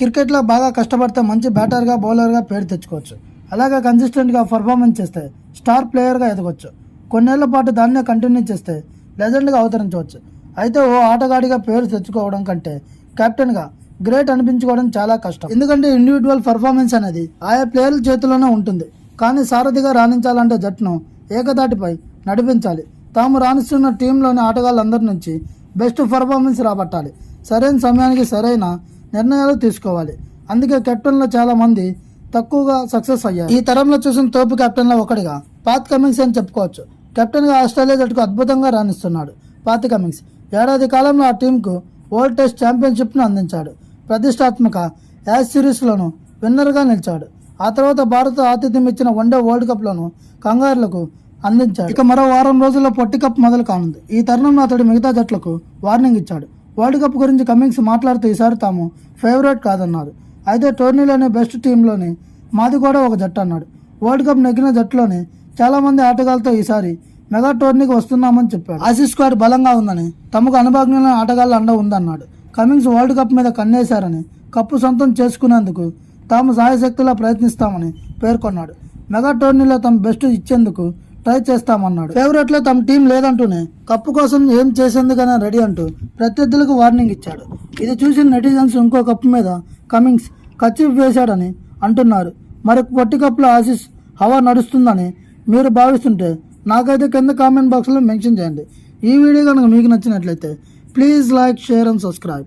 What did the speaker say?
క్రికెట్లో బాగా కష్టపడితే మంచి బ్యాటర్గా బౌలర్గా పేరు తెచ్చుకోవచ్చు. అలాగే కన్సిస్టెంట్గా పర్ఫార్మెన్స్ చేస్తే స్టార్ ప్లేయర్గా ఎదగొచ్చు. కొన్నేళ్ళ పాటు దాన్నే కంటిన్యూ చేస్తే లెజెండ్గా అవతరించవచ్చు. అయితే ఓ ఆటగాడిగా పేరు తెచ్చుకోవడం కంటే కెప్టెన్గా గ్రేట్ అనిపించుకోవడం చాలా కష్టం. ఎందుకంటే ఇండివిజువల్ పర్ఫార్మెన్స్ అనేది ఆయా ప్లేయర్ల చేతిలోనే ఉంటుంది. కానీ సారథిగా రాణించాలంటే జట్టును ఏకదాటిపై నడిపించాలి. తాము రాణిస్తున్న టీంలోని ఆటగాళ్ళందరి నుంచి బెస్ట్ పర్ఫార్మెన్స్ రాబట్టాలి. సరైన సమయానికి సరైన నిర్ణయాలు తీసుకోవాలి. అందుకే కెప్టెన్లో చాలా మంది తక్కువగా సక్సెస్ అయ్యారు. ఈ తరంలో చూసిన తోపు కెప్టెన్లో ఒకటిగా పాత్ కమింగ్స్ అని చెప్పుకోవచ్చు. కెప్టెన్గా ఆస్ట్రేలియా జట్టుకు అద్భుతంగా రాణిస్తున్నాడు పాత్ కమింగ్స్. ఏడాది కాలంలో ఆ టీంకు వరల్డ్ టెస్ట్ ఛాంపియన్షిప్ను అందించాడు. ప్రతిష్టాత్మక యాష్ సిరీస్లోనూ విన్నర్గా నిలిచాడు. ఆ తర్వాత భారత్ ఆతిథ్యం ఇచ్చిన వన్డే వరల్డ్ కప్లోను కంగారులకు అందించాడు. ఇక మరో వారం రోజుల్లో పొట్టి కప్ మొదలు కానుంది. ఈ తరుణంలో అతడు మిగతా జట్లకు వార్నింగ్ ఇచ్చాడు. వరల్డ్ కప్ గురించి కమింగ్స్ మాట్లాడుతూ ఈసారి తాము ఫేవరెట్ కాదన్నారు. అయితే టోర్నీలోనే బెస్ట్ టీంలోని మాది కూడా ఒక జట్టు అన్నాడు. వరల్డ్ కప్ నెగ్గిన జట్టులోని చాలామంది ఆటగాళ్ళతో ఆటగాళ్ళతో ఈసారి మెగా టోర్నీకి వస్తున్నామని చెప్పాడు. ఆసీస్ స్క్వాడ్ బలంగా ఉందని తమకు అనుభవజ్ఞులైన ఆటగాళ్ళ అండ ఉందన్నాడు. కమింగ్స్ వరల్డ్ కప్ మీద కన్నేశారని కప్పు సొంతం చేసుకునేందుకు తాము సాయశక్తిలా ప్రయత్నిస్తామని పేర్కొన్నాడు. మెగా టోర్నీలో తమ బెస్ట్ ఇచ్చేందుకు ట్రై చేస్తామన్నాడు. ఫేవరెట్లో తమ టీం లేదంటూనే కప్పు కోసం ఏం చేసేందుకైనా రెడీ అంటూ ప్రత్యర్థులకు వార్నింగ్ ఇచ్చాడు. ఇది చూసిన నెటిజన్స్ ఇంకో కప్పు మీద కమింగ్స్ కచ్చిప్ వేశాడని అంటున్నారు. మరొక పొట్టి కప్పులో ఆశీస్ హవా నడుస్తుందని మీరు భావిస్తుంటే నాకైతే కింద కామెంట్ బాక్స్లో మెన్షన్ చేయండి. ఈ వీడియో కనుక మీకు నచ్చినట్లయితే please like share and subscribe.